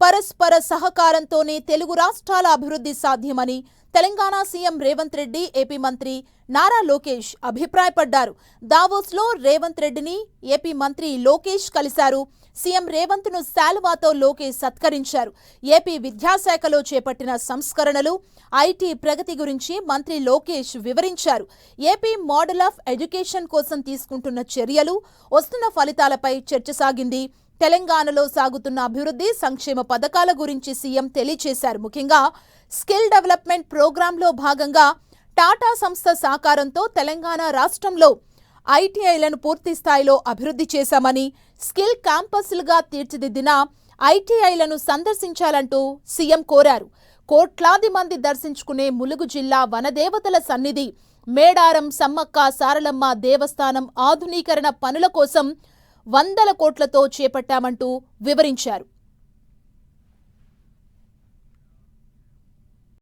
పరస్పర సహకారంతోనే తెలుగు రాష్ట్రాల అభివృద్ధి సాధ్యమని తెలంగాణ సీఎం రేవంత్ రెడ్డి ఏపీ మంత్రి నారా లోకేష్ అభిప్రాయపడ్డారు. దావోస్లో రేవంత్ రెడ్డిని ఏపీ మంత్రి లోకేష్ కలిశారు. సీఎం రేవంత్ను శాలువాతో లోకేష్ సత్కరించారు. ఏపీ విద్యాశాఖలో చేపట్టిన సంస్కరణలు ఐటీ ప్రగతి గురించి మంత్రి లోకేష్ వివరించారు. ఏపీ మోడల్ ఆఫ్ ఎడ్యుకేషన్ కోసం తీసుకుంటున్న చర్యలు వస్తున్న ఫలితాలపై చర్చ సాగింది. తెలంగాణలో సాగుతున్న అభివృద్ధి సంక్షేమ పథకాల గురించి సీఎం తెలియజేశారు ముఖ్యంగా స్కిల్ డెవలప్మెంట్ ప్రోగ్రాంలో భాగంగా టాటా సంస్థ సహకారంతో తెలంగాణ రాష్ట్రంలో ఐటీఐలను పూర్తి స్థాయిలో అభివృద్ధి చేశామని స్కిల్ క్యాంపస్లుగా తీర్చిదిద్దిన ఐటీఐలను సందర్శించాలంటూ సీఎం కోరారు. కోట్లాది మంది దర్శించుకునే ములుగు జిల్లా వనదేవతల సన్నిధి మేడారం సమ్మక్క సారలమ్మ దేవస్థానం ఆధునీకరణ పనుల కోసం వందల కోట్లతో చేపట్టామంటూ వివరించారు.